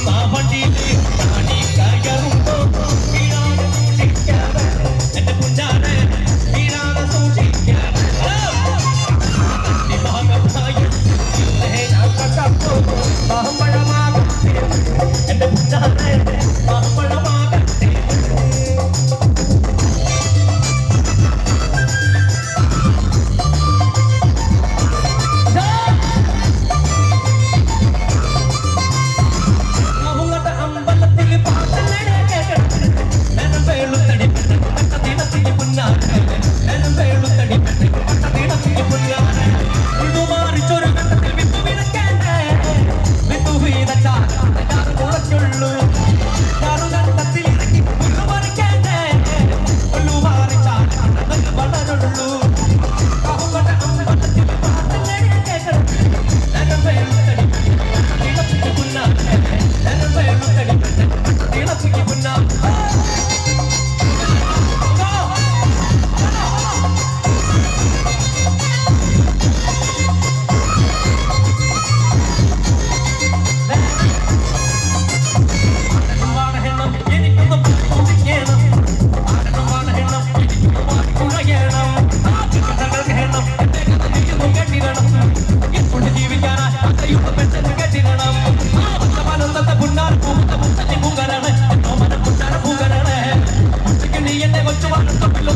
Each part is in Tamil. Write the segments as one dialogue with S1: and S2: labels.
S1: சாவண்டிலே தாடி கயரும் போகும் എന്റെ കൊച്ചു മക്കൾ തൊട്ടിൽ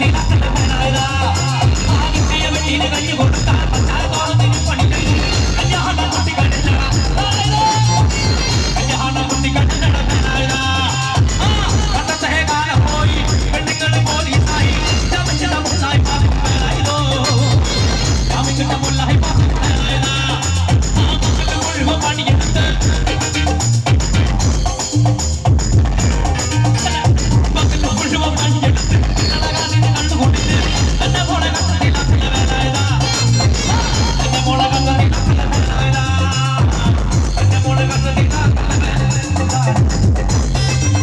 S1: வெட்டி நச்சு நாயனா ஆகி செய்ய வெட்டின கஞ்சி கொடுத்தான்